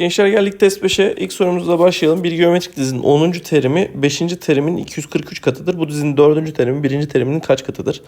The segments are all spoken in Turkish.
Gençler geldik test 5'e. İlk sorumuzla başlayalım. Bir geometrik dizinin 10. terimi 5. terimin 243 katıdır. Bu dizinin 4. terimi 1. teriminin kaç katıdır?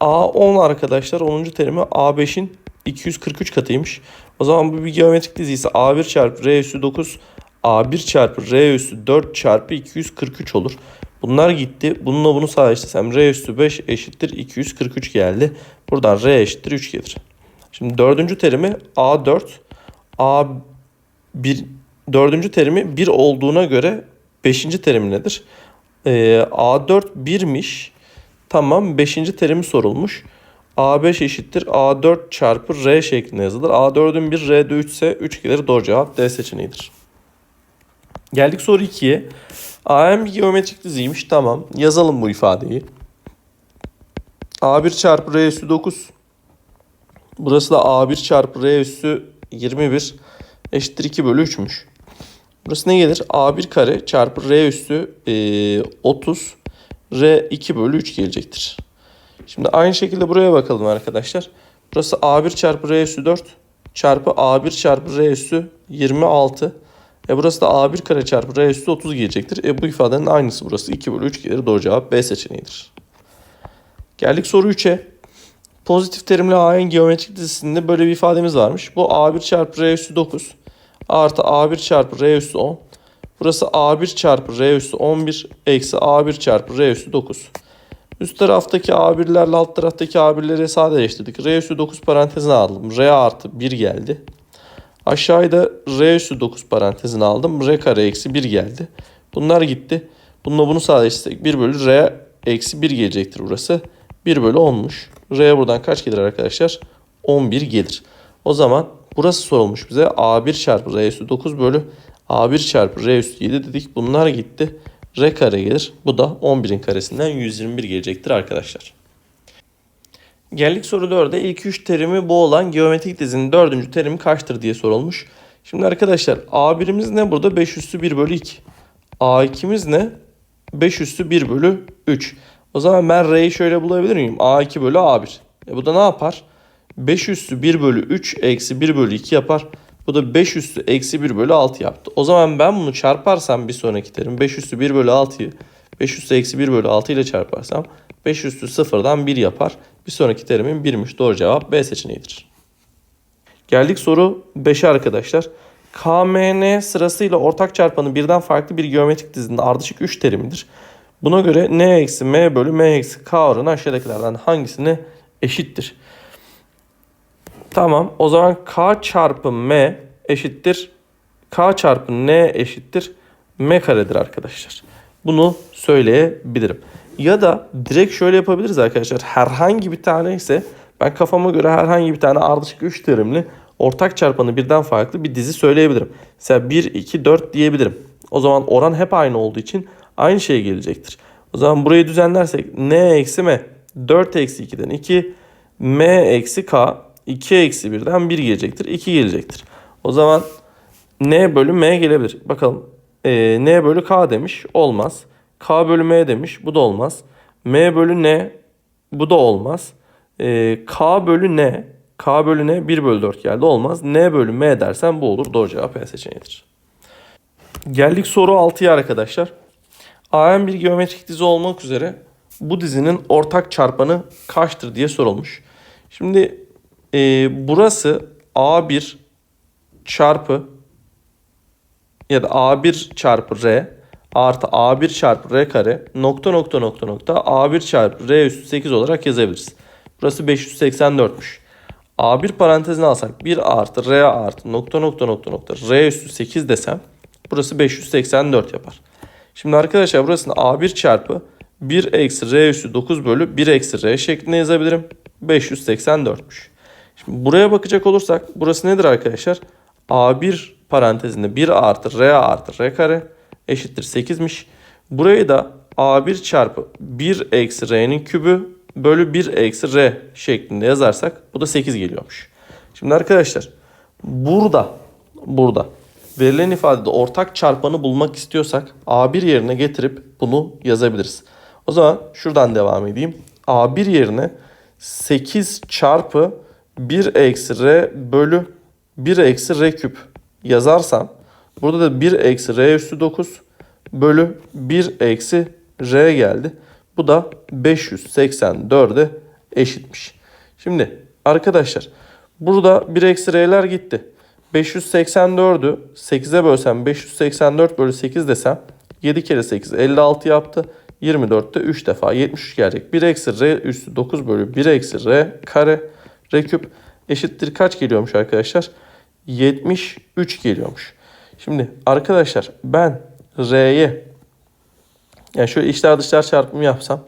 A10 arkadaşlar 10. terimi A5'in 243 katıymış. O zaman bu bir geometrik dizi ise A1 çarpı R üssü 9 A1 çarpı R üssü 4 çarpı 243 olur. Bunlar gitti. Bununla bunu sadeleştirsem R üssü 5 eşittir 243 geldi. Buradan R eşittir 3 gelir. Şimdi dördüncü terimi A4 A bir dördüncü terimi 1 olduğuna göre beşinci terim nedir? Ee, A4 1'miş. Tamam beşinci terimi sorulmuş. A5 eşittir A4 çarpı R şeklinde yazılır. A4'ün 1 R'de 3 ise 3 gelir. Doğru cevap D seçeneğidir. Geldik soru 2'ye. AM bir geometrik diziymiş. Tamam. Yazalım bu ifadeyi. A1 çarpı R üssü 9. Burası da A1 çarpı R üssü 21 eşittir 2 bölü 3'müş. Burası ne gelir? A1 kare çarpı R üssü e, 30 R 2 bölü 3 gelecektir. Şimdi aynı şekilde buraya bakalım arkadaşlar. Burası A1 çarpı R üssü 4 çarpı A1 çarpı R üssü 26. E burası da A1 kare çarpı R üssü 30 gelecektir. E bu ifadenin aynısı burası. 2 bölü 3 gelir. Doğru cevap B seçeneğidir. Geldik soru 3'e. Pozitif terimli AN geometrik dizisinde böyle bir ifademiz varmış. Bu A1 çarpı R üssü 9 artı A1 çarpı R üssü 10. Burası A1 çarpı R üssü 11 eksi A1 çarpı R üssü 9. Üst taraftaki A1'lerle alt taraftaki A1'leri sadeleştirdik. R üssü 9 parantezine aldım. R artı 1 geldi. Aşağıda R üssü 9 parantezine aldım. R kare eksi 1 geldi. Bunlar gitti. Bununla bunu sadeleştirsek 1 bölü R eksi 1 gelecektir burası. 1 bölü 10'muş. R buradan kaç gelir arkadaşlar? 11 gelir. O zaman burası sorulmuş bize. A1 çarpı R üssü 9 bölü A1 çarpı R üssü 7 dedik. Bunlar gitti. R kare gelir. Bu da 11'in karesinden 121 gelecektir arkadaşlar. Geldik soru 4'e. İlk 3 terimi bu olan geometrik dizinin 4. terimi kaçtır diye sorulmuş. Şimdi arkadaşlar A1'imiz ne burada? 5 üssü 1 bölü 2. A2'miz ne? 5 üssü 1 bölü 3. O zaman ben R'yi şöyle bulabilir miyim? A2 bölü A1. E bu da ne yapar? 5 üssü 1 bölü 3 eksi 1 bölü 2 yapar. Bu da 5 üssü eksi 1 bölü 6 yaptı. O zaman ben bunu çarparsam bir sonraki terim 5 üssü 1 bölü 6'yı 5 üssü eksi 1 bölü 6 ile çarparsam 5 üssü 0'dan 1 yapar. Bir sonraki terimin 1'miş. Doğru cevap B seçeneğidir. Geldik soru 5'e arkadaşlar. KMN sırasıyla ortak çarpanı birden farklı bir geometrik dizinin ardışık 3 terimidir. Buna göre n eksi m bölü m eksi k oranı aşağıdakilerden hangisine eşittir? Tamam o zaman k çarpı m eşittir. k çarpı n eşittir. m karedir arkadaşlar. Bunu söyleyebilirim. Ya da direkt şöyle yapabiliriz arkadaşlar. Herhangi bir tane ise ben kafama göre herhangi bir tane ardışık 3 terimli ortak çarpanı birden farklı bir dizi söyleyebilirim. Mesela 1, 2, 4 diyebilirim. O zaman oran hep aynı olduğu için aynı şey gelecektir. O zaman burayı düzenlersek n eksi m 4 eksi 2'den 2 m eksi k 2 eksi 1'den 1 gelecektir. 2 gelecektir. O zaman n bölü m gelebilir. Bakalım e, n bölü k demiş olmaz. k bölü m demiş bu da olmaz. m bölü n bu da olmaz. E, k bölü n k bölü n 1 bölü 4 geldi olmaz. n bölü m dersen bu olur. Doğru cevap E seçeneğidir. Geldik soru 6'ya arkadaşlar. AM bir geometrik dizi olmak üzere bu dizinin ortak çarpanı kaçtır diye sorulmuş. Şimdi e, burası A1 çarpı ya da A1 çarpı R artı A1 çarpı R kare nokta nokta nokta nokta A1 çarpı R üstü 8 olarak yazabiliriz. Burası 584'müş. A1 parantezine alsak 1 artı R artı nokta nokta nokta nokta R üstü 8 desem burası 584 yapar. Şimdi arkadaşlar burasını A1 çarpı 1 eksi R üstü 9 bölü 1 eksi R şeklinde yazabilirim. 584'müş. Şimdi buraya bakacak olursak burası nedir arkadaşlar? A1 parantezinde 1 artı R artı R kare eşittir 8'miş. Burayı da A1 çarpı 1 eksi R'nin kübü bölü 1 eksi R şeklinde yazarsak bu da 8 geliyormuş. Şimdi arkadaşlar burada burada verilen ifadede ortak çarpanı bulmak istiyorsak A1 yerine getirip bunu yazabiliriz. O zaman şuradan devam edeyim. A1 yerine 8 çarpı 1 eksi R bölü 1 eksi R küp yazarsam burada da 1 eksi r üstü 9 bölü 1 eksi r geldi. Bu da 584'e eşitmiş. Şimdi arkadaşlar burada 1 eksi r'ler gitti. 584'ü 8'e bölsem 584 bölü 8 desem 7 kere 8 56 yaptı. 24'te 3 defa 73 gelecek. 1 eksi r üstü 9 bölü 1 eksi r kare r küp eşittir kaç geliyormuş arkadaşlar? 73 geliyormuş. Şimdi arkadaşlar ben r'ye yani şöyle içler dışlar çarpımı yapsam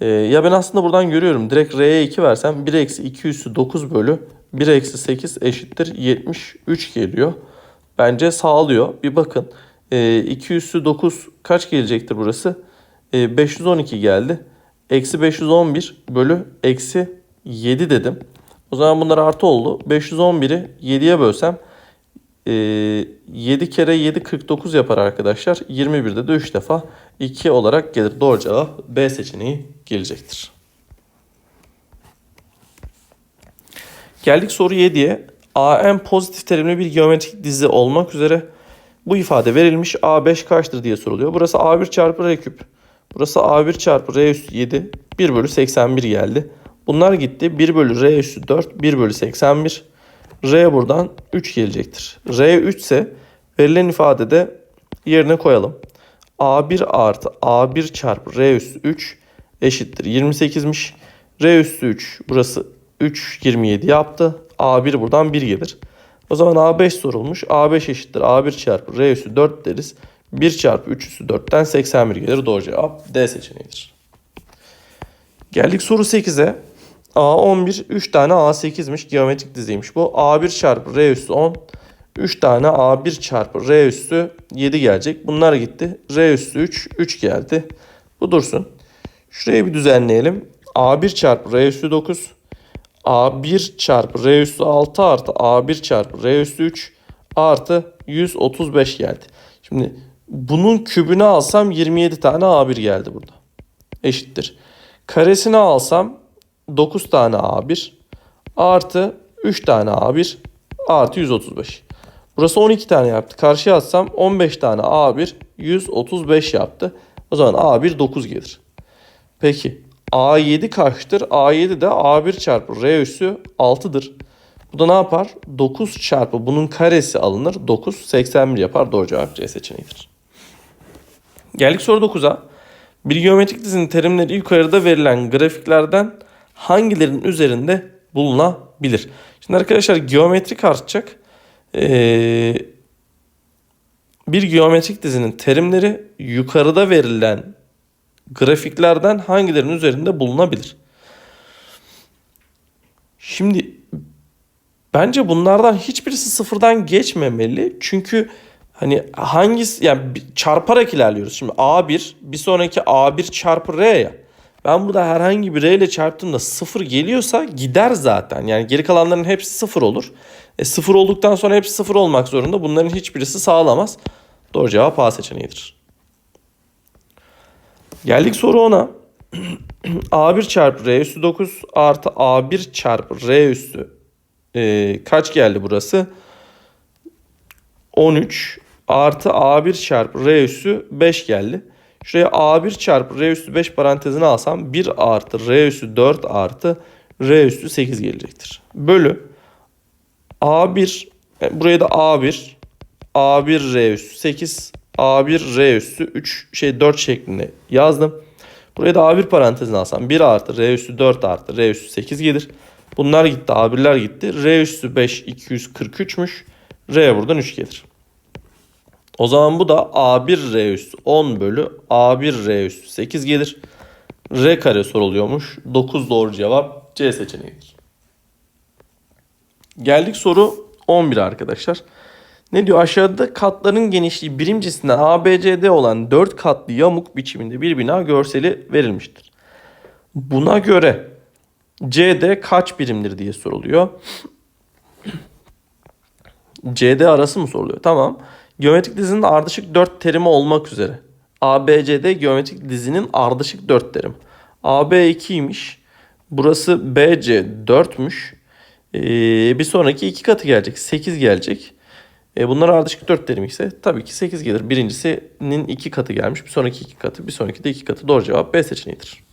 e, ya ben aslında buradan görüyorum direkt r'ye 2 versem 1 eksi 2 üstü 9 bölü 1 eksi 8 eşittir 73 geliyor. Bence sağlıyor. Bir bakın. E, 2 üstü 9 kaç gelecektir burası? E, 512 geldi. Eksi 511 bölü eksi 7 dedim. O zaman bunlar artı oldu. 511'i 7'ye bölsem e, 7 kere 7 49 yapar arkadaşlar. 21'de de 3 defa 2 olarak gelir. Doğru cevap B seçeneği gelecektir. Geldik soru 7'ye. AM pozitif terimli bir geometrik dizi olmak üzere bu ifade verilmiş. A5 kaçtır diye soruluyor. Burası A1 çarpı R küp. Burası A1 çarpı R üstü 7. 1 bölü 81 geldi. Bunlar gitti. 1 bölü R üstü 4. 1 bölü 81. R buradan 3 gelecektir. R 3 ise verilen ifadede yerine koyalım. A1 artı A1 çarpı R üstü 3 eşittir 28'miş. R üstü 3 burası 3 27 yaptı. A1 buradan 1 gelir. O zaman A5 sorulmuş. A5 eşittir A1 çarpı R üstü 4 deriz. 1 çarpı 3 üstü 4'ten 81 gelir. Doğru cevap D seçeneğidir. Geldik soru 8'e. A11 3 tane A8'miş. Geometrik diziymiş bu. A1 çarpı R üstü 10. 3 tane A1 çarpı R üstü 7 gelecek. Bunlar gitti. R üstü 3. 3 geldi. Bu dursun. Şurayı bir düzenleyelim. A1 çarpı R üstü 9. A1 çarpı R üstü 6 artı A1 çarpı R üstü 3 artı 135 geldi. Şimdi bunun kübünü alsam 27 tane A1 geldi burada. Eşittir. Karesini alsam 9 tane A1 artı 3 tane A1 artı 135. Burası 12 tane yaptı. Karşıya atsam 15 tane A1 135 yaptı. O zaman A1 9 gelir. Peki A7 kaçtır? A7 de A1 çarpı R üssü 6'dır. Bu da ne yapar? 9 çarpı bunun karesi alınır. 9 81 yapar. Doğru cevap C seçeneğidir. Geldik soru 9'a. Bir geometrik dizinin terimleri yukarıda verilen grafiklerden hangilerinin üzerinde bulunabilir? Şimdi arkadaşlar geometrik artacak. Ee, bir geometrik dizinin terimleri yukarıda verilen grafiklerden hangilerinin üzerinde bulunabilir? Şimdi bence bunlardan hiçbirisi sıfırdan geçmemeli. Çünkü hani hangisi yani çarparak ilerliyoruz. Şimdi A1 bir sonraki A1 çarpı R ya. Ben burada herhangi bir R ile çarptığımda sıfır geliyorsa gider zaten. Yani geri kalanların hepsi sıfır olur. E, sıfır olduktan sonra hepsi sıfır olmak zorunda. Bunların hiçbirisi sağlamaz. Doğru cevap A seçeneğidir. Geldik soru 10'a. A1 çarpı R üstü 9 artı A1 çarpı R üstü e, kaç geldi burası? 13 artı A1 çarpı R üstü 5 geldi. Şuraya A1 çarpı R üstü 5 parantezine alsam 1 artı R üstü 4 artı R üstü 8 gelecektir. Bölü A1 e, buraya da A1 A1 R üstü 8 A1 R üstü 3 şey 4 şeklinde yazdım. Buraya da A1 parantezine alsam 1 artı R üstü 4 artı R üstü 8 gelir. Bunlar gitti A1'ler gitti. R üstü 5 243'müş. R buradan 3 gelir. O zaman bu da A1 R üstü 10 bölü A1 R üstü 8 gelir. R kare soruluyormuş. 9 doğru cevap C seçeneğidir. Geldik soru 11 arkadaşlar. Ne diyor? Aşağıda katların genişliği birimcisinden ABCD olan 4 katlı yamuk biçiminde bir bina görseli verilmiştir. Buna göre CD kaç birimdir diye soruluyor. CD arası mı soruluyor? Tamam. Geometrik dizinin ardışık 4 terimi olmak üzere. ABCD geometrik dizinin ardışık 4 terim. AB 2'ymiş. Burası BC 4'müş. Ee, bir sonraki iki katı gelecek. 8 gelecek. E, bunlar ardışık 4 terim ise tabii ki 8 gelir. Birincisinin 2 katı gelmiş. Bir sonraki 2 katı. Bir sonraki de 2 katı. Doğru cevap B seçeneğidir.